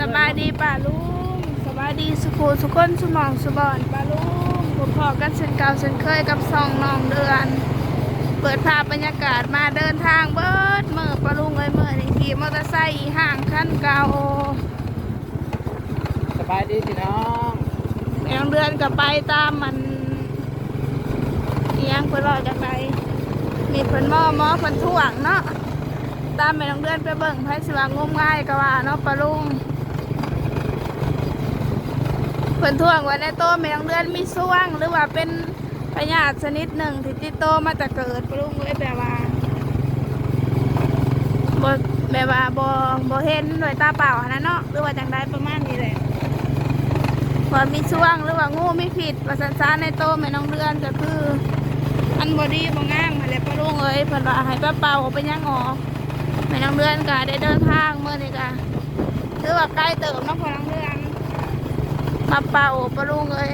สบายดีป่าลุงสบายดีสุขูสุคนสุหมองสุบอนป่าลุงผมพอกันเช่นเก่าเช่นเคยกับสองน้องเดือน เปิดภาพบรรยากาศมาเดินทางเบิดเมื่อป่าลุงเอ้ยเมื่อนี่ขี่มอเตอร์ไซค์อีห่างขั้นเก่าสบายดีพี่น้องแองเดือนก็ไปตามมันเอียงเพื่อรอจากไหนมีเพิ่นหม้อหม้อเพิ่นถ่วงเนาะตามแม่น้องเดือนไปเบิ่งไผสิว่างมง่ายก็ว่าเนาะป่าลุงเพิ่นท่วงไว้ในโตแมงเดือนมีส่วง หรือว่าเป็นพยาธิชนิดหนึ่งที่ติดโตมาแต่เกิดปรุงเลยแบบว่าบ่แบบว่าบ่บ่เห็นด้วยตาเปล่าหั้นนะเนาะหรือว่าจังไดประมาณนี้แหละว่ามีส่วงหรือว่างูมีผิดว่าสันซาในโตแม่น้องเดือนก็คือ อันบอดี้บ่งามมาแล้วปรุงเอ้ยเพิ่นว่าให้ป้าเปล่าเอาไปย่างออกแม่น้องเดือนก็ได้เดินทางเมื่อนี้ก็ถือว่าใกล้เติมเนาะพ่อน้องเดือน มาเป่าปะลุงเลย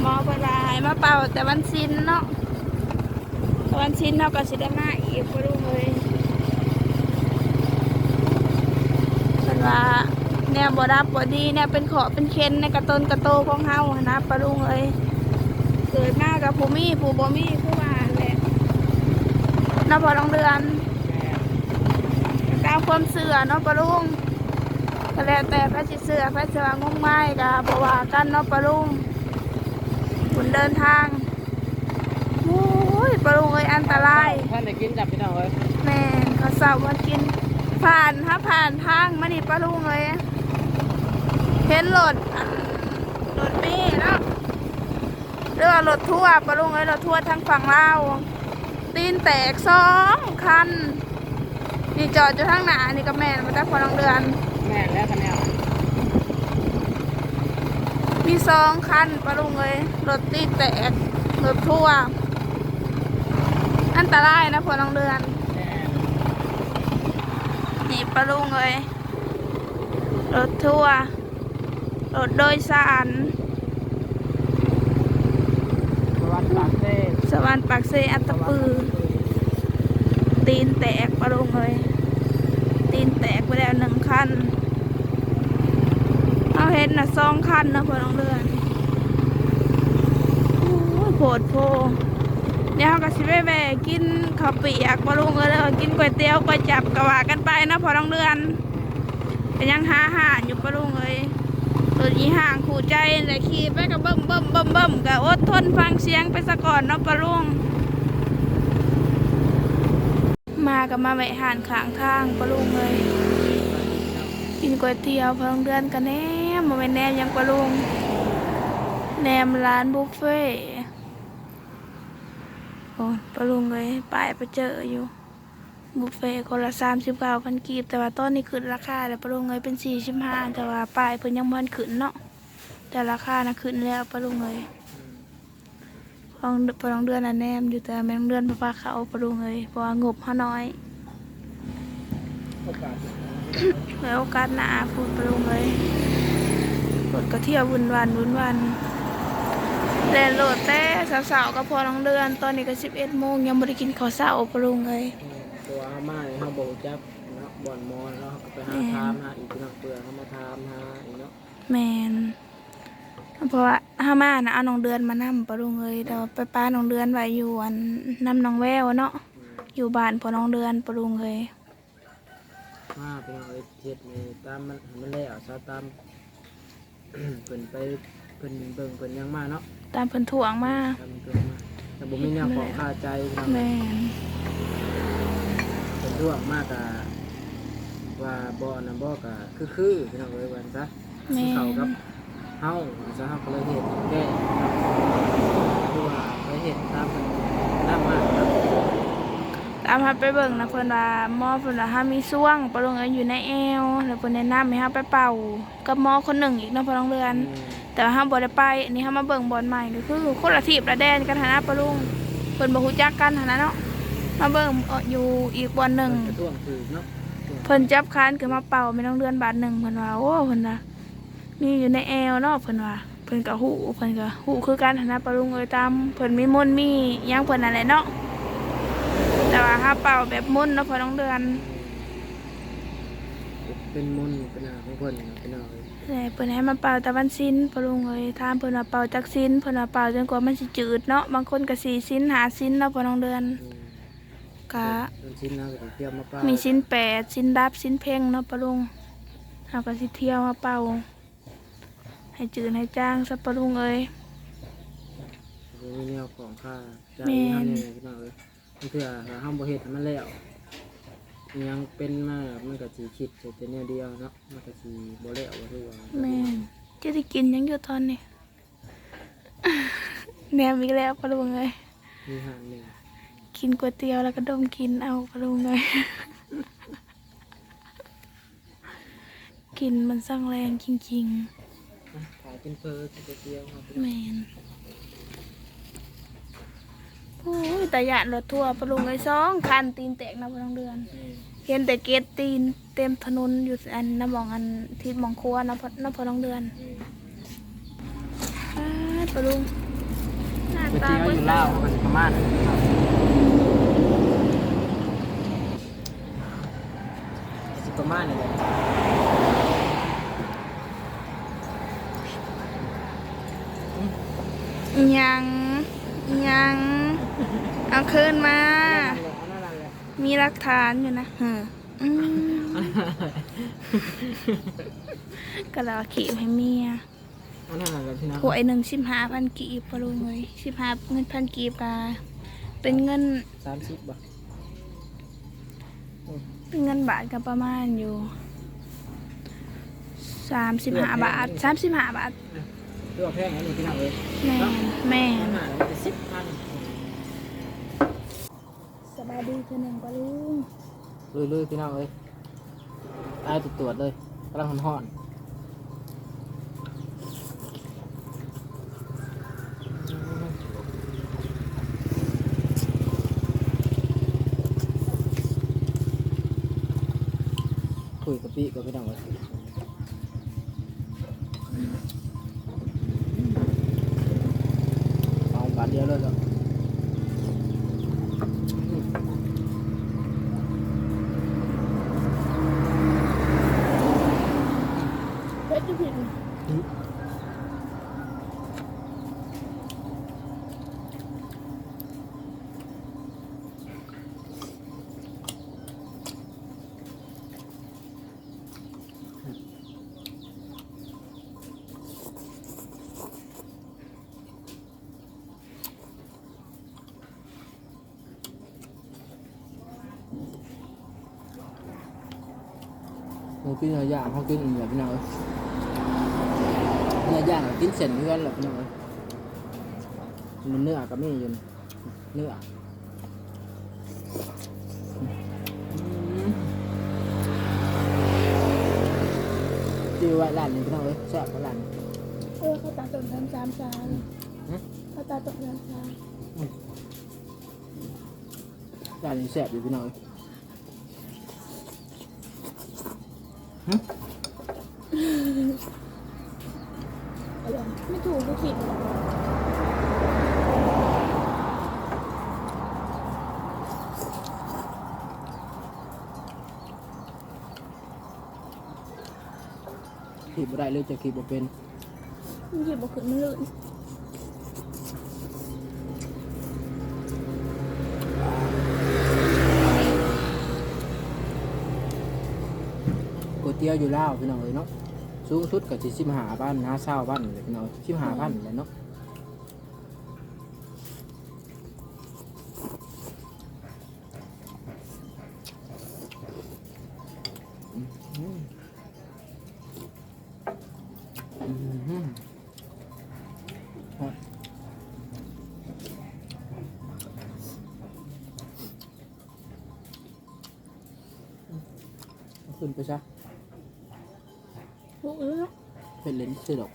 หมอปลายมาเป่าแต่วันชินเนาะแต่วันชินเท่ากับสิได้มาอีกปะลุงเลยเป็นว่าแนวบรับบดีเนี่ยเป็นขอเป็นเคนในกระต้นกระโตของเฮาหั้นนะปะลุงเลยเกิดมากับผู้มีผู้บ่มีผู้ว่าแหละเนาะพอลองเดือนตามความเสื่อเนาะปะลุง ก็แล้วแต่พระสิเสือพระสว่างงมง่ายกับบว่ากันเนาะปะลุงคุณเดินทางโอ้ยปะลุงเอ้ยอันตรายท่านได้กินจับพี่น้องเอ้ยแม่นเขาสาววันกิน ผ่านถ้าผ่านทางมานี่ปะลุงเลยเห็นรถอันรถเมล์เนาะเรือว่ารถทั่วร์ปะลุงเอ้ยรถทั่วร์ทางฝั่งลาวตีนแตกสองคันนี่จอดอยู่ทางหน้านี่ก็แม่นมาแต่พอลองเดือน แม่นแล้วคะแนนมีสองคันปะลุงเลยรถตีแตกรถทั่วร์อันตรายนะพอลองเดือนแม่นนี่ปะลุงเลยรถทั่วร์รถโดยสารประวัติปากเซ่สวรรค์ปากเซอัตตปือ ตีนแตกปะลุงเลย ตีนแตกไปแล้วหนึ่งคันเอาเห็นนะสองคันนะพอลองเดือนโอ้ยโผดโพเดี๋ยวเราก็สิไปแวะกินข้าวเปียกบะลุงก็เลยกินก๋วยเตี๋ยวก๋วยจับกะว่ากันไปนะพอต้องเดือนก็ยังหาหาอยู่ปลุงเลยตัวนี้ห่างขู่ใจแต่ขี่ไปกับเบิ่มเบิ่มเบิ่มเบิ่มก็อดทนฟังเสียงไปซะก่อนเนาะปลุง กับมาแวะหานข้างทางปลุงเลยกินก๋วยเตี๋ยวเพอต้องเดือนกันแนมมาเป็นแนมยังปะลุงแนมร้านบุฟเฟ่โอ้ปลุงเลยป้ายไปเจออยู่บุฟเฟ่คนละสามสิบเก้าพันกีบแต่ว่าตอนนี้ขึ้นราคาแล้วปลุงเลยเป็นสี่สิบห้าแต่ว่าป้ายเพิ่นยังมันขึ้นเนาะแต่ราคานะขึ้นแล้วปลุงเลย องปลองเดือนน่ะแนมอยู่แต่แมงเดือนพระฟ้าเขาปลุงเลยเพราะว่างบเขาน้อยโอกาสแล้วโอกาสหน้าพูดปลุงเลยรถก็เที่ยววุ่นวันวุ่นวันแลนโหลดแต่สาวๆก็พอน้องเดือน ตอนนี้ก็สิบเอ็ดโมงยังไม่ได้กินข้าวเช้าปลุงเลยตัวอาม่าเนี่ยเขาบอกจับเนาะบ่อนมอนเนาะไปหาทามหาอีกพี่น้องเปลือกเขามาทามหาอีกเนาะแมนเพราะว่า ห้ามานะเอาน้องเดือนมานํปะลุงเลยแต่ว่าไปป้าน้องเดือนไว้อยู่อันนำน้องแววเนาะอยู่บ้านพอน้องเดือนปะลุงเลยมาพี่น้องเอ้ยเฮ็ดนี่ตามมันให้มันแล้วซะตาม เพิ่นไปเพิ่นเบิ่งเพิ่นยังมาเนาะตามเพิ่นถ่วงมาตามเพิ่นมาแต่บ่มีแนวของคาใจพี่น้องแมนเป็นร่วงมากอะว่าบ่อนะบ่อกะคือคือพี่น้องเอ้ยวันซะแมเขานกับ เฮาซะเฮาก็เลยเห็นแก้คือว่าไปเห็นตามมันน้ำมากครับตามหาไปเบิ่งนะเพิ่นว่าหมอเพิ่นว่าห้ามีซ่วงปะลุงเอ้ยอยู่ในแอวแล้วเพิ่นแนะนำให้เฮาไปเป่า กับหมอคนหนึ่งอีกเนาะพอน้องเดือนอืมแต่ว่าห้ามบอได้ไปอันนี้ห้ามมาเบิ่งบอลใหม่ก็คือคนละทีบละแดนกันหนนะปะลุงเพิ่นบ่ฮู้จักกันหนนะเนาะมาเบิ่งเอ่ออยู่อีกบอลหนึ่ง กระท่วงคือเนาะ เพิ่นจับคานขึ้นมาเป่าไม่ต้องเดือนบาทหนึ่งเพิ่นว่าโอ้เพิ่นว่า มีอยู่ในแอวเนาะเพิ่นว่าเพิ่นก็ฮู้เพิ่นก็ฮู้คือกันหั้นนะปะลุงเอ้ยตามเพิ่นมีมนต์มีหยังเพิ่นนั่นแหละเนาะแต่ว่าถ้าเป่าแบบมนต์เนาะพอน้องเดือนโอ้เป็นมนต์เป็นอะไรของเพิ่นนะพี่น้องเอ้ยแต่เพิ่นให้มาเป่าตะวันสิ้นปะลุงเอ้ยถามเพิ่นว่าเป่าจักสิ้นเพิ่นว่าเป่าจนกว่ามันสิจืดเนาะบางคนก็สี่สิ้นหาสิ้นเนาะพอน้องเดือนอืมก็เป็นชิ้นนะก็เตรียมมาป้ามีมีสิ้นแปดสิ้นดับสิ้นเพ่งเนาะปะลุงเฮาก็สิเที่ยวมาเป่า ให้จืดให้จางซะปะลุงเอ้ยมีแนวของค่าใจแม่น ทำนี่พี่น้องเอ้ยมันคือหาห้ามบ่เฮ็ดให้มันแล้วอิหยังเป็นมามันก็สิคิดแต่แนวเดียวเนาะมันก็สิบ่แล้วบ่คือว่าแม่นจะได้กินหยังอยู่ตอนนี้ แนมอีกแล้วปะลุงเอ้ย มีหางหนึ่งกินก๋วยเตี๋ยวแล้วก็ดมกินเอาปะลุงเอ้ย กินมันสร้างแรงจริงอะขาย เป็นเพอก๋วยเตี๋ยวครับพี่ๆน้องแมนโอ้ยแต่หยาดรถทัวร์ปะลุงไอ้สองคันตีนแตกนะพน้องเดือนนี่เห็นแต่เกตตีนเต็มถนนอยู่อันน้ำหมองอันทิศหมองครัวนะพน้ำพน้องเดือนนี่อ้าปะลุงหน้าก๋วยตาเตี๋ยวอยู่ลาวก็สิประมาณนี้ครับสิประมาณนี้แหละ อิห ยังอิหยังเอาคืนมาอันนั้นแหละมีหลักฐานอยู่นะเฮ้ออืมอันนั้นแหละก็แล้วาขีบให้เมียอันนั้นแหละพี่น้องหวยหนึ่งสิบห้าพันกีบปะลุงเลยสิบห้าเงินพันกีบกาเป็นเงินสามสิบบาทเป็นเงินบาทก็ประมาณอยู่สามสิบห้าบาทสามสิบห้าบาท เรื่องแพงอันนี้พี่น้องเลยแม่นแม่อันนนั้นมันจะสิบพันสบายดีคือหนึ่งปะลุงเลยเลยพี่น้องเลยตายตรวจเลยกำลังห่อนคุยกับพี่กับพี่น้องเลยเอาบาทเดียวเลยเหรอ เพชรผิด เรา กินเนื้อย่างเขากินอย่างพี่น้องเอ้ยเนื้อย่างกินเส้นเนื้อแหละพี่น้องเอ้ยมันเนื้อก็ไม่อยู่เนื้ออืมชื่อว่าร้านนี้พี่น้องเอ้ยแซ่บกว่าร้านนี้เออเขาตาตกน้ำสามสามฮะเขาตาตกน้ำสามร้านนี้แซ่บอยู่พี่น้องเอ้ย ไม่ถูกก็ผิดขีบบ่ได้เลยจะขีบบ่เป็นมันหยิบบอกขึ้นมันลื่น เดียวอยู่แล้วพี่น้องเอ้ยเนาะสูงสุดก็สิสิบห้าพันห้าเศร้าพันพี่น้องสิบห้าพันเลยเนาะ ถูกแล้วเป็นเลนส์สดอก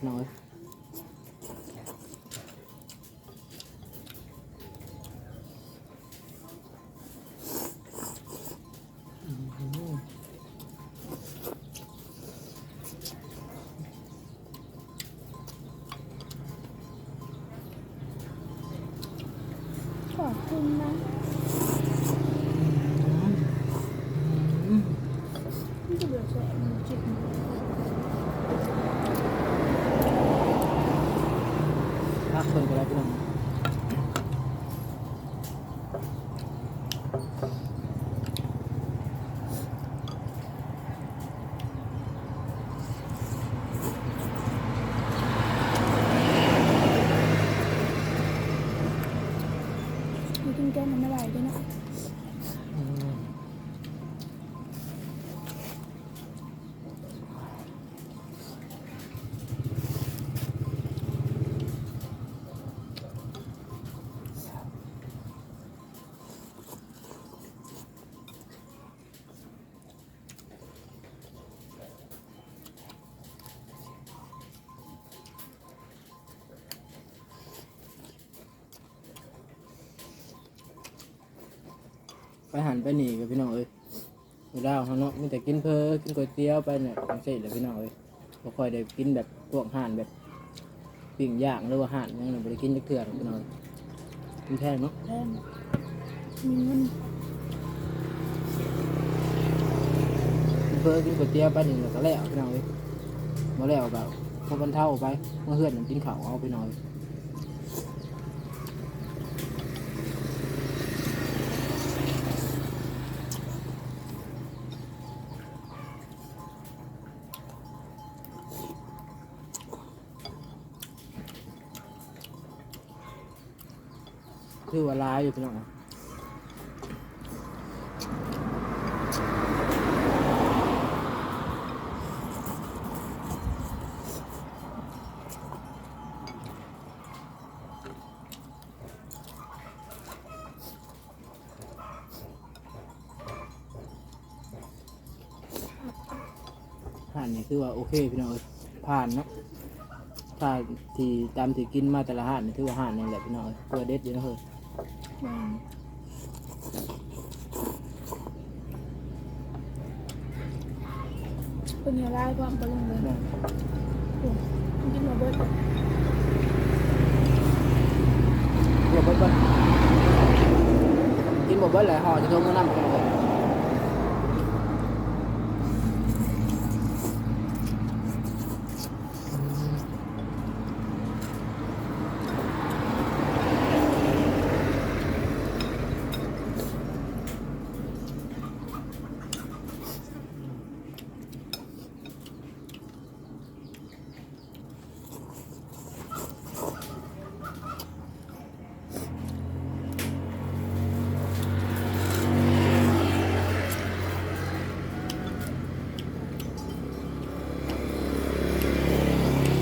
น้อย ไปหันไปหนีกับพี่น้องเอ้ยเวลาเขาเนาะมีแต่กินเพอกินก๋วยเตี๋ยวไปเนี่ยจังซี่แหละพี่น้องเอ้ยบ่ค่อยได้กินแบบพวกห่านแบบปิ้งย่างหรือว่าห่านหยังเนี่ยบ่ได้กินจักเทื่อหรอกพี่น้องกินแค่เนาะแพงมีเงินกินเพอกินก๋วยเตี๋ยวไปนี่แล้วก็แล้วพี่น้องเอ้ยบ่แล้วแบบพอบรรเทาไปเมื่อเฮือนนั่นกินข้าวเอาพี่น้องเอ้ย คือว่าร้ายอยู่พี่น้องผ่านนี่คือว่าโอเคพี่น้องเอ้ยผ่านเนาะถ้าที่ตามที่กินมาแต่ละห่านนี่คือว่าห่านนี่แหละพี่น้องเอ้ยตัวเด็ดอยู่นะเฮ้ย เป็นยังไงความปรุงเลยแม่นโอ้มันกินมาเบิดเดี๋ยวเบิดเบิดกินหมดเบิดเลยห่อจะโทรมานั่งกันเลย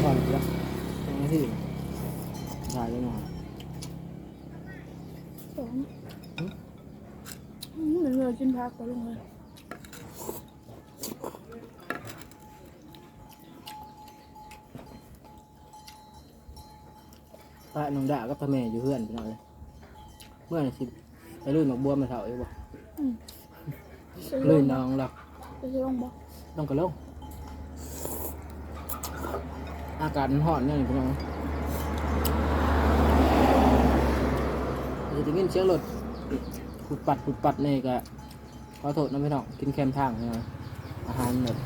ก่อนอีกแล้วยังไม่ถึงถ่ายได้หน่อย สองเห มือนเรากินผักปรุงเลยพระน้องด่ากับพระแม่อยู่เพื่อนพี่น้องเลยเมื่อไหร่สิไปลื่นหมากบัวมาเถาอีกบ่อืมไปลลื่งนน้องเราไปลงบ่ต้องกระโลงอากาศมันร้อนเนี่ยนี่พี่น้องจะได้ยินเสียงรถปุดปัดปุดปัดนี่ก็ ขอโทษนะพี่น้องกินแคมทางพี่น้องอาหารแบบ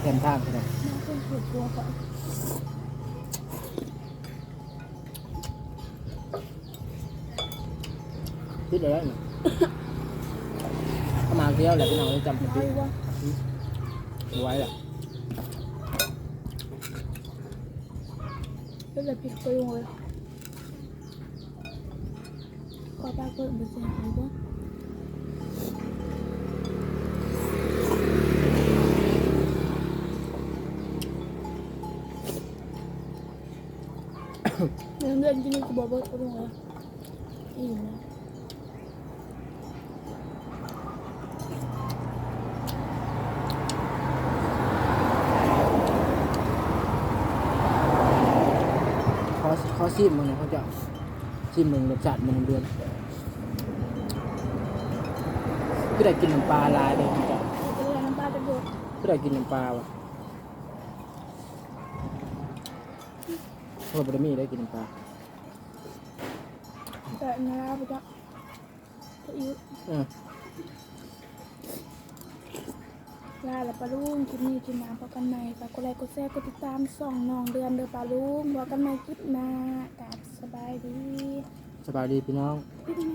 แคมทางพี่น้องน่าเป็นปวดตัวก่อนคิดอะไรเนี่ยเข้ามาเที่ยวแหละพี่น้องเลยจำน้ผิอดยว่าไว้แหละก็จะพริกปรุงเลยก็ป้าเพิ่มเปอร์เซ็นต์หรือว่า เรื่องเรื่องที่นี่กูบอกว่าปรุงเลยอิ่มนะขอขอชิมมึงนะเขาจะชิมมึงรสชาติมึงเดือนก็ได้กินน้ำปลาลายเลยเขาจะแต่เรื่องน้ำปลาจะบดก็ได้กินน้ำปลาวะ เพราะบะมีได้กินน้ำปลาแต่เนื้อไปจะจะอิ่มเออลาและปลาลุงคลิปนี้คลิปหน้าพบกันใหม่ฝากกดไลค์กดแชร์กดติดตามส่องน้องเดือนเด้อปลาลุงพบกันใหม่คลิปหน้ากราบสบายดีสบายดีพี่น้อง พี่ดี